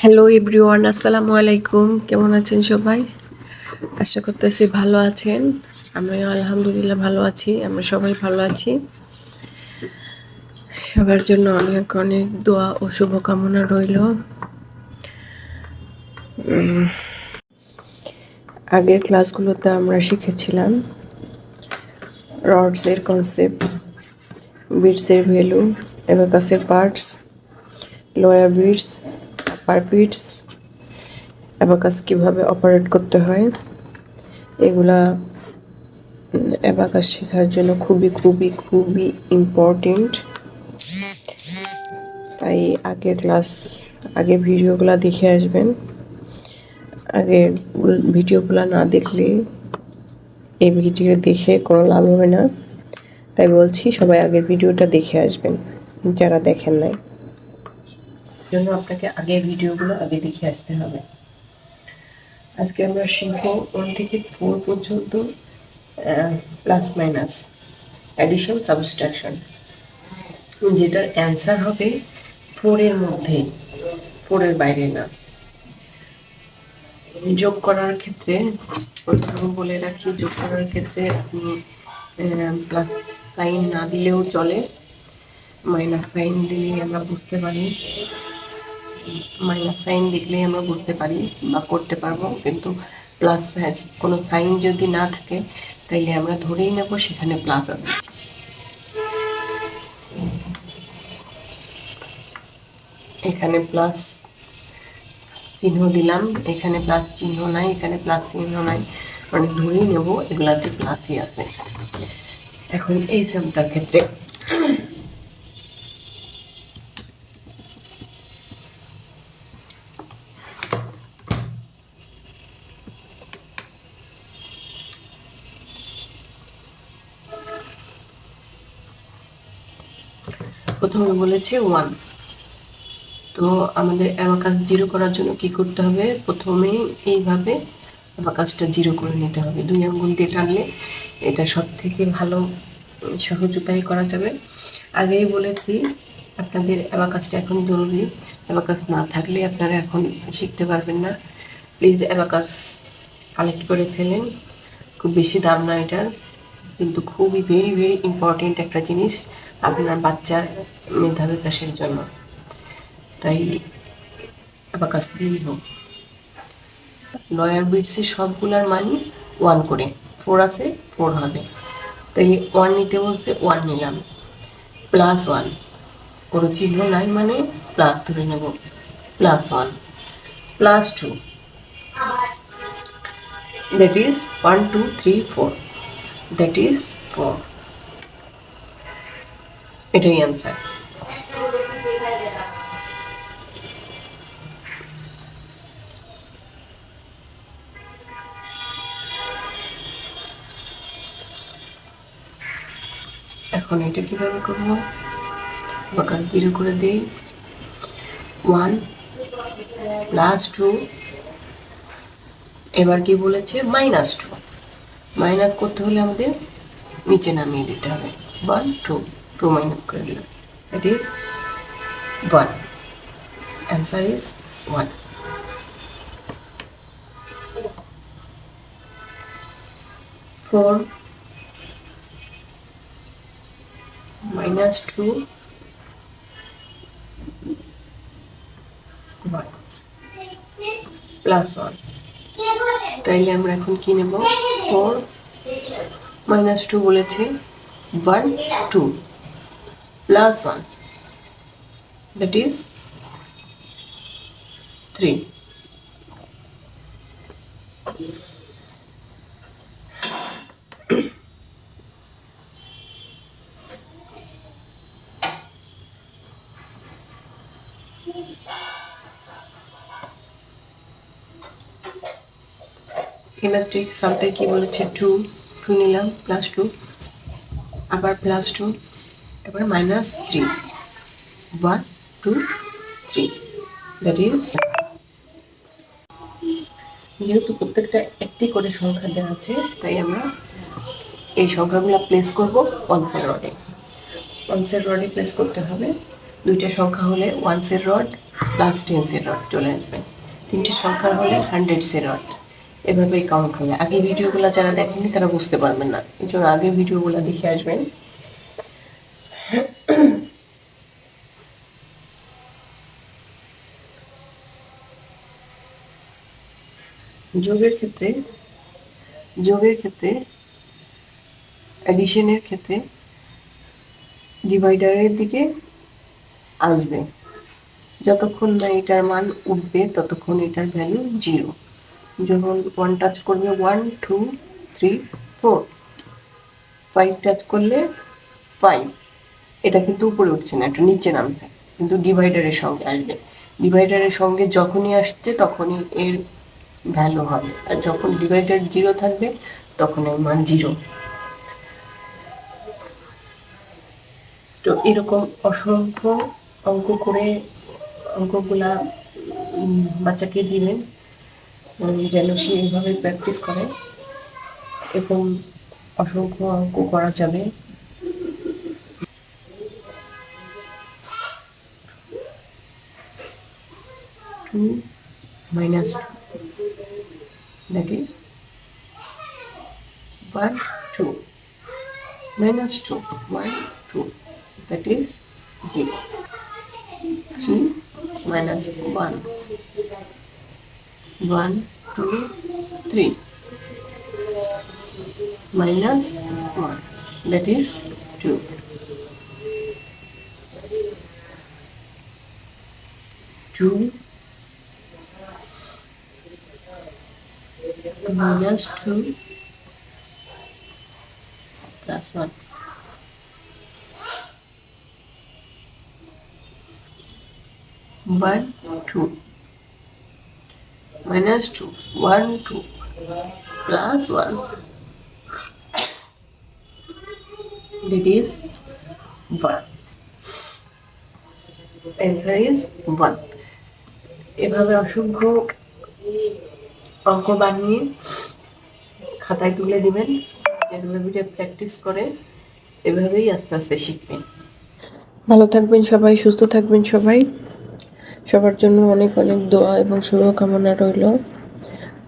Hello everyone আসসালামু আলাইকুম কেমন আছেন সবাই? আশা করতেছি ভালো আছেন। আমিও আলহামদুলিল্লাহ ভালো আছি। আমরা সবাই ভালো আছি। সবার জন্য অনেক অনেক দোয়া ও শুভকামনা রইল। আগের ক্লাসগুলোতে আমরা শিখেছিলাম রডসের কনসেপ্ট বিটসের value অ্যাবাকাসের parts lower beads upper beads abacus কীভাবে অপারেট করতে হয়, এগুলা অ্যাবাকাস শেখার জন্য খুবই খুবই খুবই ইম্পর্টেন্ট তাই আগের ক্লাস আগে ভিডিওগুলো দেখে আসবেন। আগে ভিডিওগুলো না দেখলে এই ভিডিও দেখে কোনো লাভ হবে না। তাই বলছি, সবাই আগের ভিডিওটা দেখে আসবেন, যারা দেখেন নাই। জন্য আপনাকে আগের ভিডিওগুলো আগে দেখে আসতে হবে। আজকে আমরা শিখব ওয়ান থেকে ফোর পর্যন্ত প্লাস মাইনাস অ্যাডিশন সাবস্ট্রাকশন যেটার অ্যান্সার হবে ফোরের মধ্যে ফোরের বাইরে না। যোগ করার ক্ষেত্রে, প্রথমে বলে রাখি, যোগ করার ক্ষেত্রে আপনি প্লাস সাইন না দিলেও চলে। মাইনাস সাইন দিলেই আমরা বুঝতে পারি। মাইনাস সাইন দেখলেই আমরা বুঝতে পারি বা করতে পারব, কিন্তু প্লাস কোনো সাইন যদি না থাকে, তাইলে আমরা ধরেই নেব সেখানে প্লাস আছে। এখানে প্লাস চিহ্ন দিলাম, এখানে প্লাস চিহ্ন নাই, এখানে প্লাস চিহ্ন নাই মানে ধরেই নেব এগুলাতে প্লাসই আছে। এখন এই সামটার ক্ষেত্রে প্রথমে বলেছে, ওয়ান। তো আমাদের অ্যাবাকাস জিরো করার জন্য কি করতে হবে? প্রথমেই এইভাবে অ্যাবাকাসটা জিরো করে নিতে হবে। দুই আঙ্গুল দিয়ে টানলে এটা সব থেকে ভালো সহজ উপায়ে করা যাবে। আগেই বলেছি, আপনাদের অ্যাবাকাসটা এখন জরুরি। অ্যাবাকাস না থাকলে আপনারা এখন শিখতে পারবেন না। প্লিজ অ্যাবাকাস কালেক্ট করে ফেলেন। খুব বেশি দাম না এটার। কিন্তু খুবই, ভেরি ভেরি ইম্পর্টেন্ট একটা জিনিস। আপনার বাচ্চার মেধা বিকাশের জন্য। তাই অ্যাবাকাস দিয়েই হোক। লয়ার বিটসের সবগুলার মানই ওয়ান করে। ফোর আছে ফোর হবে। তাই ওয়ান নিতে বলছে ওয়ান নিলাম। প্লাস ওয়ান কোনো চিহ্ন নাই মানে প্লাস ধরে নেব। Plus one plus two that is 1 2 3 4 that is 4 এটাই অ্যান্সার এখন এটা কীভাবে করব? বাকাস জিরো করে দিই। ওয়ান প্লাস টু এবার কি বলেছে? মাইনাস টু মাইনাস করতে হলে আমাদের নিচে নামিয়ে দিতে হবে। ওয়ান টু টু মাইনাস করে দিলাম। That is one answer is one four minus 2 1 plus 1 তাইলে আমরা এখন কি নেব? 4 মাইনাস 2 বলেছে 1 2 plus 1 that is 3 এই মাত্র সামটাই কি বলেছে? টু টু নিলাম প্লাস টু আবার প্লাস টু এবার minus three one two three that is যেহেতু প্রত্যেকটা একটি করে সংখ্যা দেওয়া আছে, তাই আমরা এই সংখ্যাগুলো প্লেস করব ওয়ান্সের রডে ওয়ান্সের রডে প্লেস করতে হবে। দুইটা সংখ্যা হলে ওয়ান্সের রড লাস্ট টেন্সের রড চলে আসবে। তিনটি সংখ্যা হলে হান্ড্রেডসের রড এভাবেই কাউন্ট হবে আগে ভিডিওগুলো যারা দেখেননি তারা বুঝতে পারবেন না। এই জন্য আগে ভিডিওগুলো দেখে আসবেন। যোগের ক্ষেত্রে যোগের ক্ষেত্রে অ্যাডিশনের ক্ষেত্রে ডিভাইডারের দিকে আসবে। যতক্ষণ না এটার মান উঠবে, ততক্ষণ এটার ভ্যালু জিরো যখন ওয়ান টাচ করবে one two three four five touch করলে ফাইভ এটা কিন্তু উপরে উঠছে না এটা নিচে নামছে। কিন্তু ডিভাইডারের সঙ্গে আসবে। ডিভাইডারের সঙ্গে যখনই আসছে, তখনই এর ভ্যালু হবে। আর যখন ডিভাইডার জিরো থাকবে, তখন এর মান জিরো তো এরকম অসংখ্য অঙ্ক করে, অঙ্কগুলা বাচ্চাকে দিবেন যেন সে এইভাবে প্র্যাকটিস করে। এবং অসংখ্য অঙ্ক করা যাবে। Two minus two that is 1 2 minus 2 1 2 that is 0 3 minus 1 1 2 3 minus 1 that is 2 2 minus 2 plus 1. One, two. Minus 2. 1, 2. Plus 1. That is 1. Answer is 1. এভাবে অসংখ্য অঙ্ক বানিয়ে খাতায় তুলে দিবেন, যেভাবে প্র্যাকটিস করে, এভাবেই আস্তে আস্তে শিখবেন। ভালো থাকবেন সবাই, সুস্থ থাকবেন সবাই। সবার জন্য অনেক অনেক দোয়া এবং শুভকামনা রইল।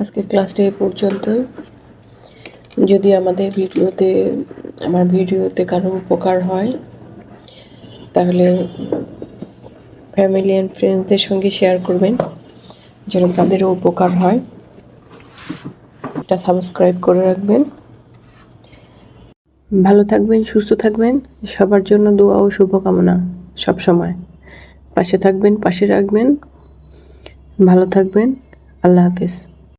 আজকে ক্লাসটা এই পর্যন্তই। যদি আমাদের ভিডিওতে, আমার ভিডিওতে কারও উপকার হয়, তাহলে ফ্যামিলি অ্যান্ড ফ্রেন্ডসদের সঙ্গে শেয়ার করবেন, যেন তাদেরও উপকার হয়। এটা সাবস্ক্রাইব করে রাখবেন। ভালো থাকবেন, সুস্থ থাকবেন। সবার জন্য দোয়া ও শুভকামনা সব সময় পাশে থাকবেন, পাশে রাখবেন। ভালো থাকবেন। আল্লাহ হাফিজ।